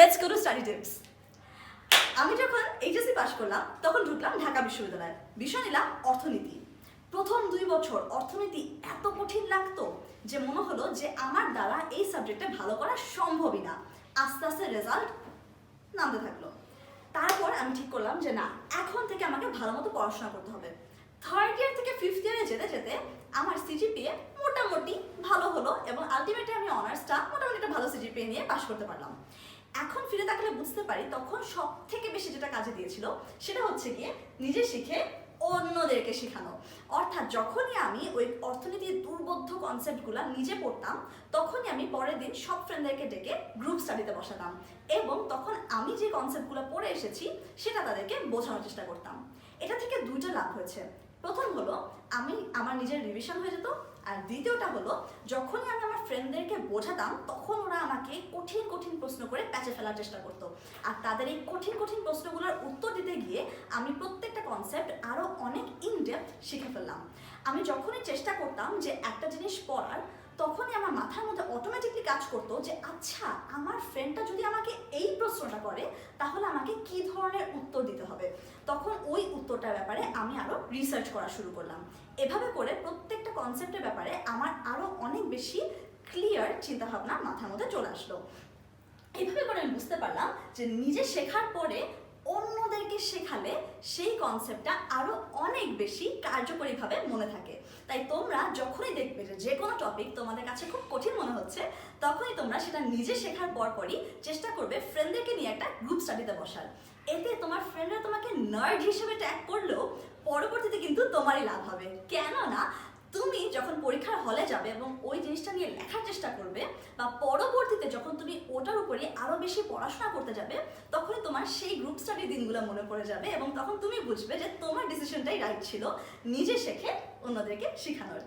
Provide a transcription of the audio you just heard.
Let's go to study tips আমি যখন HSC পাশ করলাম, তখন ঢুকলাম ঢাকা বিশ্ববিদ্যালয়ে। বিষয় নিলাম অর্থনীতি। প্রথম দুই বছর অর্থনীতি এত কঠিন লাগতো যে মনে হলো যে আমার দ্বারা এই সাবজেক্টে ভালো করা সম্ভবই না। আস্তে আস্তে রেজাল্ট নামতে থাকল। তারপর আমি ঠিক করলাম যে না, এখন থেকে আমাকে ভালো মতো পড়াশোনা করতে হবে। থার্ড ইয়ার থেকে ফিফথ ইয়ারে যেতে যেতে আমার সিজিপিএ মোটামুটি ভালো হলো এবং আলটিমেটলি আমি অনার্সটা মোটামুটি একটা ভালো সিজিপিএ নিয়ে পাশ করতে পারলাম। এখন ফিরে তাকালে বুঝতে পারি তখন সব থেকে বেশি যেটা কাজে দিয়েছিল, সেটা হচ্ছে গিয়ে নিজে শিখে অন্যদেরকে শেখানো। অর্থাৎ যখনই আমি ওই অর্থনীতির দুর্বোধ্য কনসেপ্টগুলো নিজে পড়তাম, তখনই আমি পরের দিন সব ফ্রেন্ডদেরকে ডেকে গ্রুপ স্টাডিতে বসাতাম এবং তখন আমি যে কনসেপ্টগুলো পড়ে এসেছি, সেটা তাদেরকে বোঝানোর চেষ্টা করতাম। এটা থেকে দুইটা লাভ হয়েছে। প্রথম হলো, আমি আমার নিজের রিভিশন হয়ে যেত, আর দ্বিতীয়টা হলো, যখনই আমি ফ্রেন্ডদেরকে বোঝাতাম, তখন ওরা আমাকে কঠিন কঠিন প্রশ্ন করে প্যাচে ফেলার চেষ্টা করতো। আর তাদের এই কঠিন কঠিন প্রশ্নগুলোর উত্তর দিতে গিয়ে আমি প্রত্যেকটা কনসেপ্ট আরও অনেক ইনডেপথ শিখে ফেললাম। আমি যখনই চেষ্টা করতাম যে একটা জিনিস পড়ার, তখনই আমার মাথার মধ্যে অটোমেটিকলি কাজ করতো যে আচ্ছা আমার ফ্রেন্ডটা যদি আমাকে এই প্রশ্নটা করে, তাহলে আমাকে কি ধরনের উত্তর দিতে হবে? তখন ওই উত্তরটার ব্যাপারে আমি আরও রিসার্চ করা শুরু করলাম। এভাবে করে প্রত্যেকটা কনসেপ্টের ব্যাপারে আমার আরও অনেক বেশি ক্লিয়ার চিন্তাভাবনা মাথার মধ্যে চলে আসলো। এভাবে করে আমি বুঝতে পারলাম যে নিজে শেখার পরে অন্যদেরকে শেখালে সেই কনসেপ্টটা আরও অনেক বেশি কার্যকরীভাবে মনে থাকে। তাই তোমরা যখনই দেখবে যে যে কোনো টপিক তোমাদের কাছে খুব কঠিন মনে হচ্ছে, তখনই তোমরা সেটা নিজে শেখার পর পরই চেষ্টা করবে ফ্রেন্ডদেরকে নিয়ে একটা গ্রুপ স্টাডিতে বসার। এতে তোমার ফ্রেন্ডরা তোমাকে নার্ড হিসেবে ট্যাগ করলেও পরবর্তীতে কিন্তু তোমারই লাভ হবে। কেননা তুমি যখন হলে যাবে এবং ওই জিনিসটা নিয়ে লেখার চেষ্টা করবে বা পরবর্তীতে যখন তুমি ওটার উপরে আরও বেশি পড়াশোনা করতে যাবে তখন তোমার সেই গ্রুপ স্টাডি দিনগুলো মনে পড়ে যাবে এবং তখন তুমি বুঝবে যে তোমার ডিসিশনটাই রাইট ছিল, নিজে শেখে অন্যদেরকে শেখানোর।